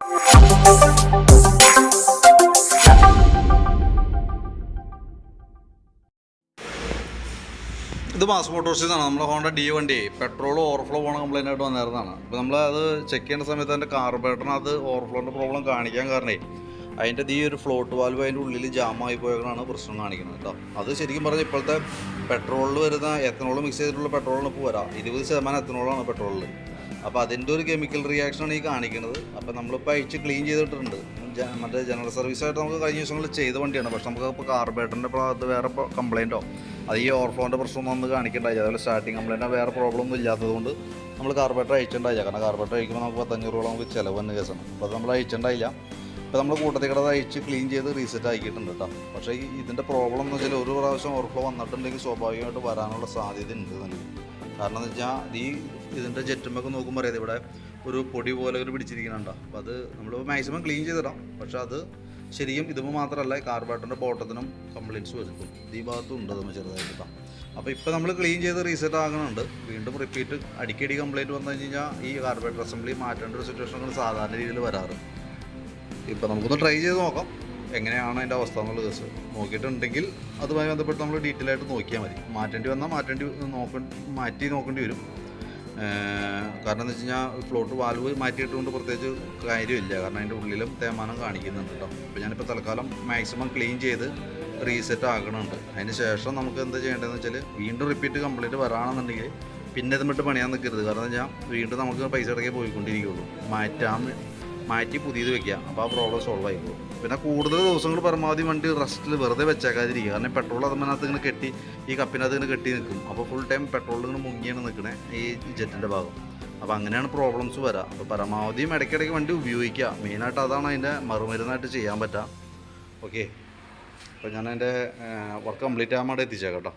ഇത് മാസ് ആണ് നമ്മുടെ ഹോണ്ട ഡി വണ്ടി പെട്രോൾ ഓവർഫ്ലോ പോണ കംപ്ലൈന്റ് ആയിട്ട് വന്നിരുന്നതാണ്. അപ്പോൾ നമ്മൾ അത് ചെക്ക് ചെയ്യുന്ന സമയത്ത് അതിന്റെ കാർബറേറ്ററിന് അത് ഓവർഫ്ലോന്റെ പ്രോബ്ലം കാണിക്കാൻ കാരണേ അതിന്റെ ഈ ഒരു ഫ്ലോട്ട് വാൽവ് അതിന്റെ ഉള്ളിൽ ജാമായി പോയതാണ് പ്രശ്നം കാണിക്കുന്നത് കേട്ടോ. അത് ശരിക്കും പറഞ്ഞാൽ ഇപ്പോഴത്തെ പെട്രോളിൽ വരുന്ന എത്തനോൾ മിക്സ് ചെയ്തിട്ടുള്ള പെട്രോളിന് ഇപ്പോൾ വരാം. ഇരുപത് ശതമാനം എത്തനോളാണ് പെട്രോളിൽ അപ്പോൾ അതിന്റെ ഒരു കെമിക്കൽ റിയാക്ഷനാണ് ഈ കാണിക്കുന്നത്. അപ്പോൾ നമ്മളിപ്പോൾ അയച്ച് ക്ലീൻ ചെയ്തിട്ടുണ്ട്. മറ്റേ ജനറൽ സർവീസായിട്ട് നമുക്ക് കഴിഞ്ഞ ദിവസങ്ങളിൽ ചെയ്ത വണ്ടിയാണ്. പക്ഷെ നമുക്ക് ഇപ്പോൾ കാർബേറ്ററിന്റെ ഭാഗത്ത് വേറെ കംപ്ലയിന്റോ അത് ഈ ഓവർഫ്ലോന്റെ പ്രശ്നമൊന്നും ഒന്ന് കാണിക്കേണ്ടായി അതുപോലെ സ്റ്റാർട്ടിങ് കംപ്ലൈന്റോ വേറെ പ്രോബ്ലം ഒന്നും ഇല്ലാത്തതുകൊണ്ട് നമ്മൾ കാർബേറ്റർ അയച്ചിട്ടുണ്ടായില്ല കാരണം കാർബേറ്റർ അയക്കുമ്പോൾ നമുക്ക് പത്തഞ്ഞൂറ് രൂപ നമുക്ക് ചിലവ് തന്നെ കേസാണ്. അപ്പോൾ അത് നമ്മൾ അയച്ചിട്ടുണ്ടായില്ല ഇപ്പോൾ നമ്മൾ കൂട്ടത്തിൽ കിടന്ന് ക്ലീൻ ചെയ്ത് റീസെറ്റ് ആക്കിയിട്ടുണ്ട് കേട്ടോ. പക്ഷേ ഇതിന്റെ പ്രോബ്ലം എന്ന് വെച്ചാൽ ഒരു പ്രാവശ്യം ഓവർഫ്ലോ വന്നിട്ടുണ്ടെങ്കിൽ സ്വാഭാവികമായിട്ട് വരാനുള്ള സാധ്യത ഉണ്ട് തന്നെ. കാരണം എന്ന് വെച്ചാൽ ഈ ഇതിന്റെ ജെറ്റുമൊക്കെ നോക്കുമ്പോൾ അറിയാം ഇവിടെ ഒരു പൊടി പോലെ ഒരു പിടിച്ചിരിക്കുന്നുണ്ടോ. അപ്പോൾ അത് നമ്മൾ മാക്സിമം ക്ലീൻ ചെയ്തിടാം. പക്ഷെ അത് ശരിക്കും ഇതുമ്പോൾ മാത്രമല്ല കാർബേറ്ററിന്റെ ബോട്ടത്തിനും കംപ്ലയിൻസ് വരുത്തും ഈ ഭാഗത്തും ഉണ്ട് നമ്മൾ ചെറുതായിട്ട് അപ്പോൾ ഇപ്പോൾ നമ്മൾ ക്ലീൻ ചെയ്ത് റീസെറ്റ് ആകുന്നുണ്ട് വീണ്ടും റിപ്പീറ്റ് അടിക്കടി കംപ്ലയിന്റ് വന്നു കഴിഞ്ഞാൽ ഈ കാർബേറ്റർ അസംബ്ലി മാറ്റേണ്ട ഒരു സിറ്റുവേഷനുകൾ സാധാരണ രീതിയിൽ വരാറ്. ഇപ്പോൾ നമുക്കൊന്ന് ട്രൈ ചെയ്ത് നോക്കാം. എങ്ങനെയാണ് അതിന്റെ അവസ്ഥ എന്നുള്ള കേസ് നോക്കിയിട്ടുണ്ടെങ്കിൽ അതുമായി ബന്ധപ്പെട്ട് നമ്മൾ ഡീറ്റെയിൽ ആയിട്ട് നോക്കിയാൽ മതി. മാറ്റേണ്ടി വന്നാൽ മാറ്റേണ്ടി നോക്ക മാറ്റി നോക്കേണ്ടി വരും. കാരണം എന്ന് വെച്ച് കഴിഞ്ഞാൽ ഫ്ലോട്ട് വാൽവ് മാറ്റിയിട്ടുകൊണ്ട് പ്രത്യേകിച്ച് കാര്യമില്ല. കാരണം അതിന്റെ ഉള്ളിലും തേമാനം കാണിക്കുന്നുണ്ട് കേട്ടോ അപ്പോൾ ഞാനിപ്പോൾ തൽക്കാലം മാക്സിമം ക്ലീൻ ചെയ്ത് റീസെറ്റ് ആക്കണുണ്ട്. അതിന് ശേഷം നമുക്ക് എന്താ ചെയ്യേണ്ടതെന്ന് വെച്ചാൽ വീണ്ടും റിപ്പീറ്റ് കംപ്ലീറ്റ് വരാണെന്നുണ്ടെങ്കിൽ പിന്നെ ഇത് വിട്ട് പണിയാൻ നിൽക്കരുത് കാരണം വെച്ചാൽ വീണ്ടും നമുക്ക് പൈസ ഇടയ്ക്ക് പോയിക്കൊണ്ടിരിക്കുകയുള്ളൂ മാറ്റാൻ മാറ്റി പുതിയത് വെക്കുക. അപ്പോൾ ആ പ്രോബ്ലം സോൾവ് ആയിക്കോളും. പിന്നെ കൂടുതൽ ദിവസങ്ങൾ പരമാവധി വണ്ടി റെസ്റ്റിൽ വെറുതെ വെച്ചേക്കാതിരിക്കുക. കാരണം പെട്രോൾ അതിനകത്ത് ഇങ്ങനെ കെട്ടി ഈ കപ്പിനകത്ത് ഇങ്ങനെ കെട്ടി നിൽക്കും. അപ്പോൾ ഫുൾ ടൈം പെട്രോളിൽ ഇങ്ങനെ മുങ്ങിയാണ് നിൽക്കണേ ഈ ജെറ്റിന്റെ ഭാഗം. അപ്പോൾ അങ്ങനെയാണ് പ്രോബ്ലംസ് വരിക അപ്പോൾ പരമാവധിയും ഇടയ്ക്കിടയ്ക്ക് വണ്ടി ഉപയോഗിക്കുക. മെയിനായിട്ട് അതാണ് അതിന്റെ മറുമരുന്നായിട്ട് ചെയ്യാൻ പറ്റുക ഓക്കെ അപ്പോൾ ഞാൻ എന്റെ വർക്ക് കംപ്ലീറ്റ് ആകാൻ വേണ്ടി എത്തിച്ചേക്കാം കേട്ടോ.